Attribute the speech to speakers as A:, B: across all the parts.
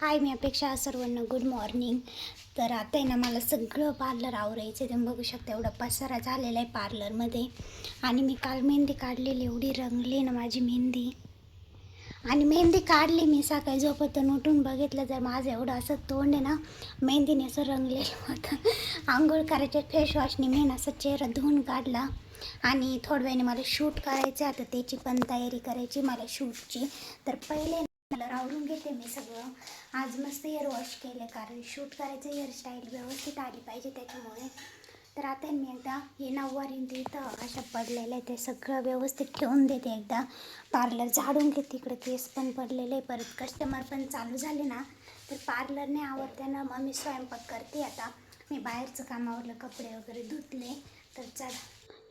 A: हाय मी अपेक्षा सर्वांना good morning तर आता आहे ना मला सगळं पार्लर आवरायचं आहे तुम्ही बघू शकता एवढा पसारा झालेला आहे पार्लरमध्ये आणि मी काल मेहंदी काढलेली एवढी रंगली ना माझी मेहंदी. आणि मेहंदी काढली मी सकाळी झोपतून उठून बघितलं तर माझं एवढं असं तोंड आहे ना मेहंदीने असं रंगलेलं होतं. आंघोळ करायच्या फेसवॉशने मी ना असं चेहरा धुवून काढला. आणि थोड्या वेळाने मला शूट करायचं आहे, आता त्याची पण तयारी करायची मला शूटची तर पहिले मला आवरून घेते मी सगळं. आज मस्त हेअर वॉश केले कारण शूट करायचं हेअरस्टाईल व्यवस्थित आली पाहिजे त्याच्यामुळे. तर आता मी एकदा हे नऊवारीन तिथं इथं अशा पडलेलं आहे ते सगळं व्यवस्थित ठेवून देते एकदा. पार्लर झाडून घेते इकडे केस पण पडलेले परत कस्टमर पण चालू झाले ना तर पार्लरने आवडते ना मग मी स्वयंपाक करते आता. मी बाहेरचं कामावरलं कपडे वगैरे धुतले तर चला.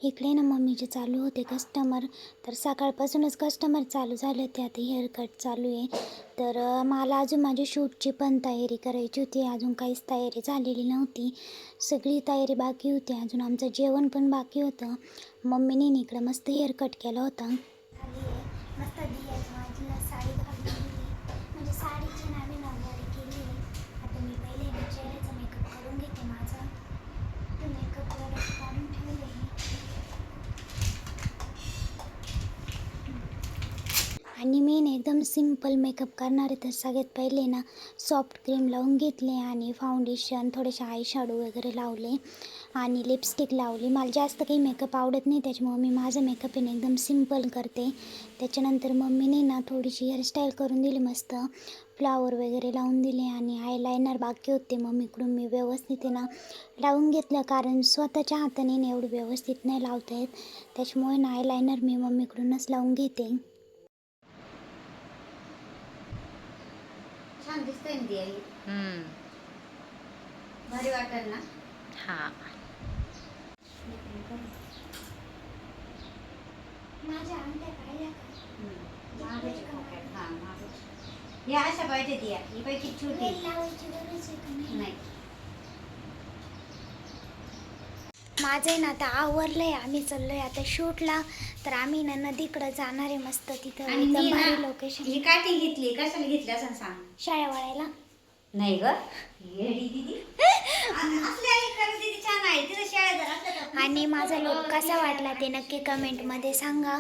A: इकडे ना मम्मीचे चालू होते कस्टमर तर सकाळपासूनच कस्टमर चालू झाले होते. आता हेअरकट चालू आहे. तर मला अजून माझी शूटची पण तयारी करायची होती. अजून काहीच तयारी झालेली नव्हती. सगळी तयारी बाकी होती. अजून आमचं जेवण पण बाकी होतं. मम्मीने इकडं मस्त हेअरकट केला होता मस्त माझी साडी घालून म्हणजे साडीची नवीन नऊवारी केली आता मी पहिले ना चेहऱ्याचा मेकअप करून घेते माझा तो मेकअप वगैरे काढून ठेवले आणि मी ना एकदम सिंपल मेकअप करणार आहे तर सगळ्यात पहिले ना सॉफ्ट क्रीम लावून घेतले आणि फाउंडेशन थोडेसे आयशॅडो वगैरे लावले आणि लिपस्टिक लावली. मला जास्त काही मेकअप आवडत नाही त्याच्यामुळे मी माझं मेकअप आहे एकदम सिंपल करते. त्याच्यानंतर मम्मीने ना थोडीशी हेअरस्टाईल करून दिली मस्त. फ्लावर वगैरे लावून दिले आणि आयलायनर बाकी होते. मम्मीकडून मी व्यवस्थित ना लावून घेतलं कारण स्वतःच्या हाताने ना एवढं व्यवस्थित नाही लावता येत. त्याच्यामुळे ना आयलायनर मी मम्मीकडूनच लावून घेते.
B: छान दिसतंय ना ती आई.
C: हम्म.
B: भारी वाटेल ना?
C: हा.
A: माझ्या अंगठ्या काढल्या का?
B: महागाची pocket. हा, महागाची. या अशा पाहिजे ती ही पैकी छोटी.
A: वेल लावायची गरज आहे का नाही?
B: नाही.
A: माझं आहे ना आता आवरलंय. आम्ही चाललोय आता शूटला. तर आम्ही ना नदीकडे जाणार आहे मस्त तिथं.
B: आणि
A: एकदम
B: ती
A: भारी
B: ना
A: लोकेशन
B: ही काठी घेतली. कशाला घेतली? असं सांग.
A: शाळा वाळायला
B: नाही ग. येडी दीदी आहे
A: आणि माझा लुक कसा वाटला ते नक्की कमेंटमध्ये सांगा.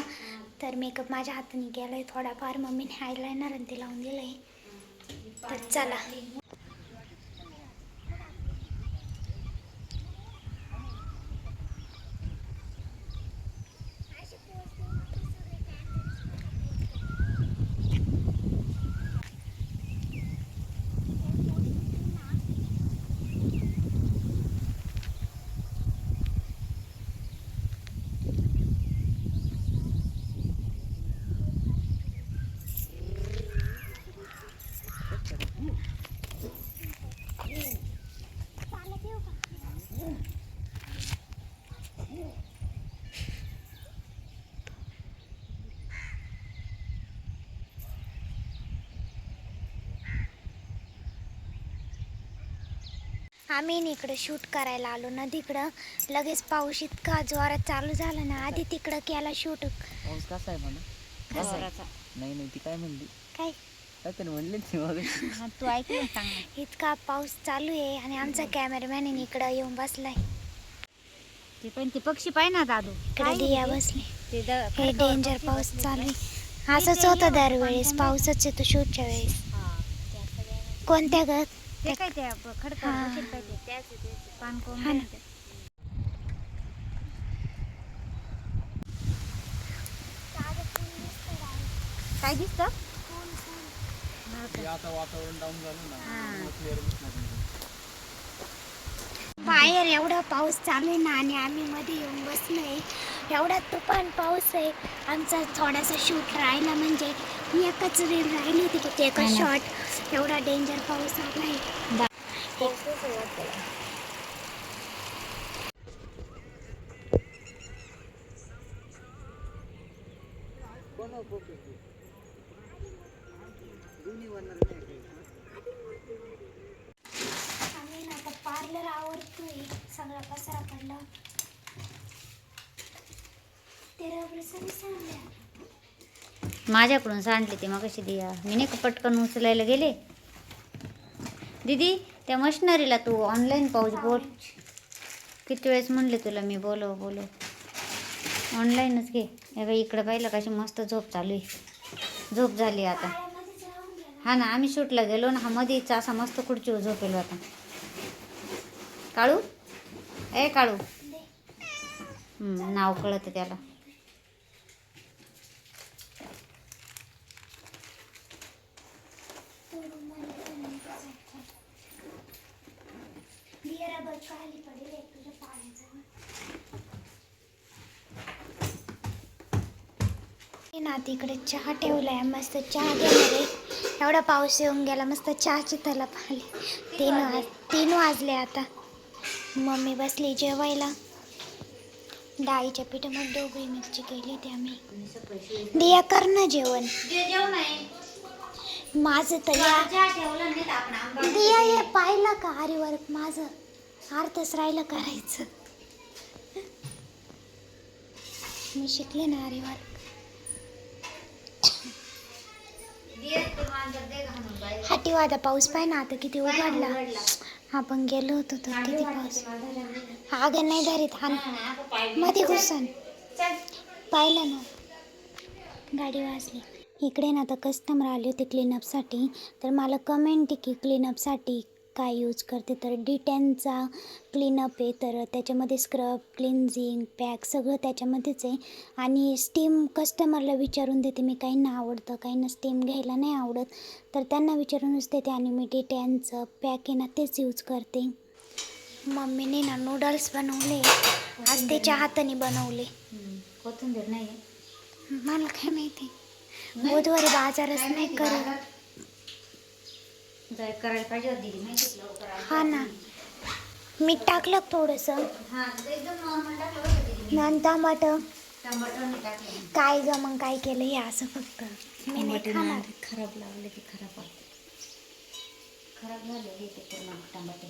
A: तर मेकअप माझ्या हाताने केलाय थोडाफार. मम्मीने आयलायनर आणि ते लावून दिलंय. तर चला. आम्ही ना इकडं शूट करायला आलो नदीकडं लगेच पाऊस इतका जोरात चालू झाला ना आधी तिकडं केला शूट.
D: पाऊस कसा आहे म्हणा? कसा आहे?
B: जोराचा.
D: नाही नाही ती काय म्हणली?
A: काय?
D: काय तरी म्हणली ती मग.
B: हा, तू ऐकलं ना सांग ना.
A: इतका पाऊस चालू आहे आणि आमचा कॅमेरामॅन इकडं येऊन बसलाय.
B: ती पण ती पक्षी पाहिजे ना दादू.
A: इकडे दिया बसले.
B: ते द-
A: हे
B: खडकावर
A: डेंजर
B: पक्षी
A: पाऊस चालू? आहे. असंच होतं दरवेळेस पाऊसच येतो शूटच्या वेळेस.
B: हा, त्या सगळ्या-
A: कोणत्या गत
B: ते काय
A: हा.
B: बसेल पाहिजे त्याच त्याच पान कोण
A: हा ना.
B: म्हणते. काय दिसत
D: आता वातावरण डाऊन झालं
B: हा.
D: ना
A: बाहेर एवढा पाऊस चालू आहे ना आणि आम्ही मध्ये येऊन बसलोय एवढा तुफान पाऊस आहे. आमचा थोडासा शूट राहिला म्हणजे एकच रील राहिली होती की ते एकच शॉट एवढा डेंजर पाऊस आलाय आम्ही ना आता पार्लर आवडतोय सगळा पसारा पडला ते रबर सगळे सांगल्या
B: माझ्याकडून सांडली ती मग कशी दिया. मी नाही का पटकन उचलायला गेले? दीदी त्या मशिनरीला तू ऑनलाईन पाऊच बोल. किती वेळेस म्हणले तुला मी बोलव बोलव. ऑनलाईनच घे. हे बाई इकडं पाहिलं कशी मस्त झोप चालू आहे. झोप झाली आता. हा ना आम्ही शूटला गेलो ना हा मध्येच असा मस्त खुर्चीवर झोपेल आता. काळू? ए काळू. नाव कळतं त्याला.
A: हे ना. तिकडे चहा ठेवलाय मस्त चहा घेणार आहे. एवढा पाऊस येऊन गेला मस्त चहाची तलप आली. तीन वाज तीन वाजले आता. मम्मी बसली जेवायला. डाळीच्या पिठामध्ये डोबळी मिरची केली होती आम्ही. दिया कर ना जेवण. माझं तर दिया हे पाहिलं का आरीवर माझं? अर्धच राहिलं करायचं. मी शिकले ना आरीवर हाटीवादा पाऊस पाय ना आता किती उघडला. आपण गेलो होतो तर किती पाऊस. आग नाही धरीत हा मध्ये घुसन. पाहिलं ना. गाडी वाजली. इकडे ना आता कस्टमर आले होते क्लीनअपसाठी तर मला कमेंट की क्लीनअपसाठी काय यूज करते तर डिटेनचा क्लीनअप आहे तर त्याच्यामध्ये स्क्रब क्लिन्झिंग पॅक सगळं त्याच्यामध्येच आहे. आणि स्टीम कस्टमरला विचारून देते मी काहींना आवडतं काहींना स्टीम घ्यायला नाही आवडत. तर त्यांना विचारूनच देते आणि मी डिटेनचं पॅक आहे ना तेच यूज करते. मम्मीने ना नूडल्स बनवले. आज त्याच्या हाताने बनवले.
B: कोथिंबीर नाही
A: मला काय माहिती? बुधवारी बाजारच नाही करत.
B: जाय करायला पाहिजे होती दीदी माहिती लवकर आली.
A: हा ना. मीठ टाकलं थोडंसं.
B: हा ते एकदम नॉर्मल टाकलं होतं दीदी
A: आणि टमाटर
B: टमाटर नाही टाकले.
A: काय ग मग काय केलं हे असं फक्त? मी नाही
B: टमाटे
A: खाणार.
B: खराब लागले की खराब. वाटते खराब झालेले ते पूर्ण टमाटे.